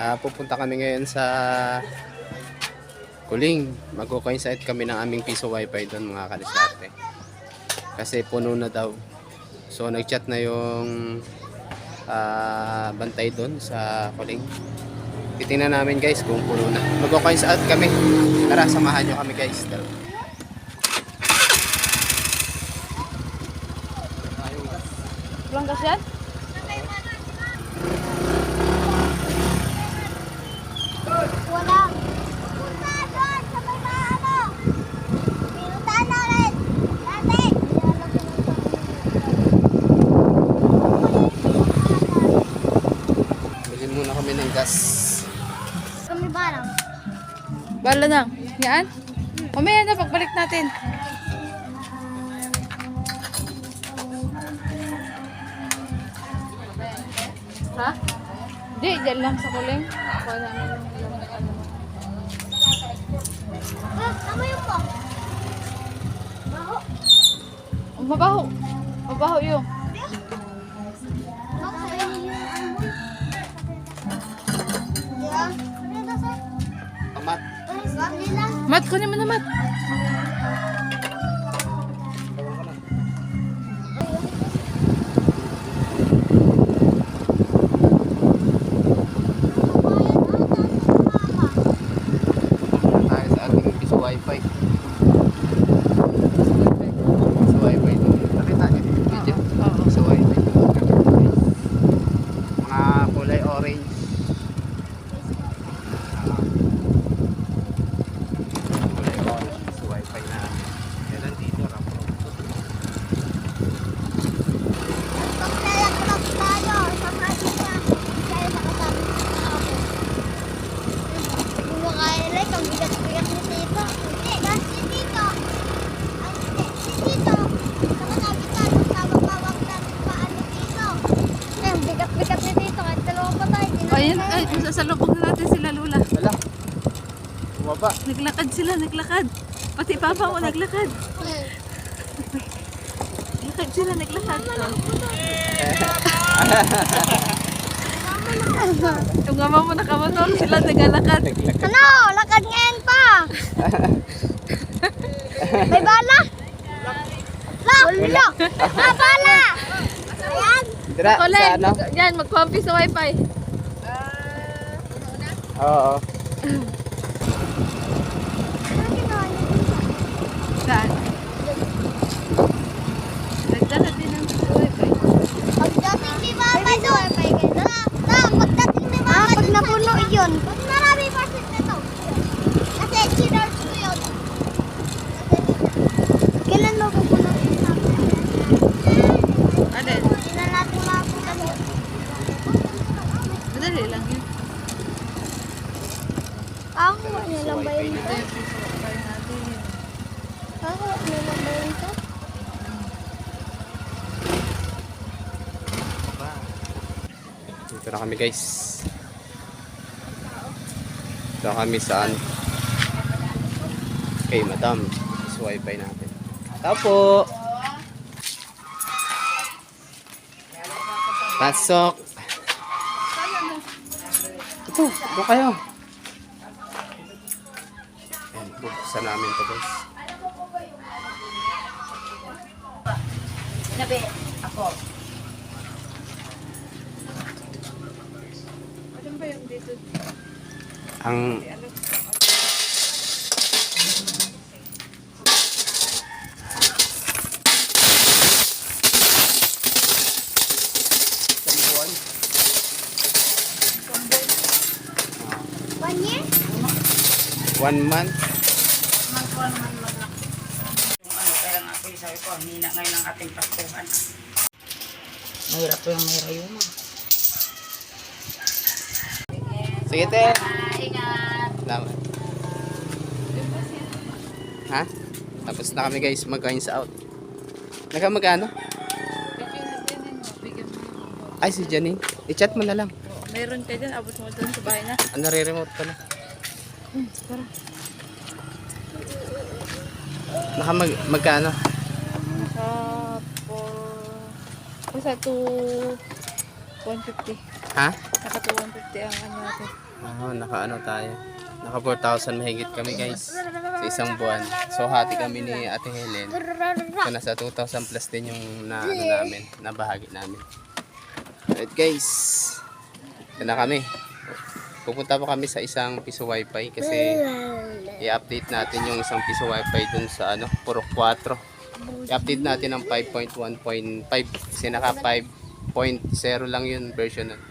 Ah, pupunta kami ngayon sa Kuling. Magko-coincide kami ng aming piso wifi doon mga kaliskarte. Kasi puno na daw. So nag-chat na yung ah, bantay doon sa Kuling. Titingnan namin guys kung puno na. Magko-coincide kami. Tara, samahan nyo kami guys. Tara. Walang gas yan? Wala. Punta doon sa may maano. Pinuntahan namin. Dati. Bilhin muna kami ng gas. Kami barang. Bala na. Yan? Mamaya na, pagbalik natin. Ha? Hindi, dyan lang sa kuling. Kuha namin yung ano. Ah, tama yung po. Baho. Oh, mabaho. Mabaho yung. Mat, kunin mo na mat. tayo sa ating piso wifi. Piso wifi doon. Nakita niyo yung video? Oo. Piso wifi. Mga kulay orange. Kulay orange piso wifi na. Yan nandito. Rapro. Maglalakbak tayo sa kanila. Kaya nakasama sa ako. Kung makailay, ang bigat-bigat ni Tito. Hindi, gas si Tito. Ay, hindi, si Tito. Nakasabit ka doon sa mabawang natin paano Tito. Eh, ang bigat-bigat ni Tito. Kahit dalawang patay. Ayun, ay, sasalubog na natin sila Lula. Wala. Bumaba. Naglakad sila, naglakad. Pati papa mo naglakad. Naglakad sila, naglakad. Yung mama mo nakamotor, sila naglalakad. Ano? Lakad ngayon pa. May bala? La! Wala! Ah, bala! Ayan! Dira, sa ano? yan, magpampi sa wifi. Oo. Ano? Saan? Nagdala din ng wifi. Pagdating ni Mama doon. Na, na, pagdating ni Mama ah, pag napuno yun. Pag marami percent na to. Kasi chinars ko yun. Kailan mo pupuno yun na natin makapunta yun. Madali lang yun. Ako, ano lang ba yun? Natin. Ako, ano lang ba yun to? Dito na kami guys. Dito kami saan? Okay, madam. Sa wifi natin. Tapo! Pasok! Ito, ito kayo. Bubuksan namin to guys. Nabi, ako. Ano ba yung dito? Ang? One month. Magkuhan man man lang. Yung ano, kaya nga ako sabi ko, ang hina ngayon ang ating paskuhan. Mahirap po yung may rayuma. Sige, te. Ingat! Salamat. Ha? Tapos na kami guys, mag-coins out. Naka magkano? Ay, si Janine. I-chat mo na lang. Meron ka dyan, abot mo doon sa bahay na. Ah, nare-remote ka na. Hmm, tara. Naka mag magkano? Naka 4... Basta 2... 150. Ha? Naka 250 ang ano natin. Ah, naka ano tayo. Naka 4,000 mahigit kami guys. Sa isang buwan. So hati kami ni Ate Helen. So nasa 2,000 plus din yung na ano namin, na bahagi namin. Alright guys. Ito na kami. Pupunta pa kami sa isang piso wifi kasi i-update natin yung isang piso wifi dun sa ano, puro 4. I-update natin ang 5.1.5 kasi naka 5.0 lang yun version nun.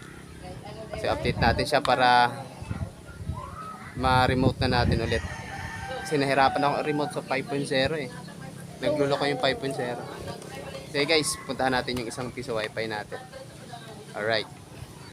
So update natin siya para ma-remote na natin ulit. Kasi nahirapan ako remote sa 5.0 eh. Naglulo ko yung 5.0. Okay guys, puntahan natin yung isang piso wifi natin. Alright.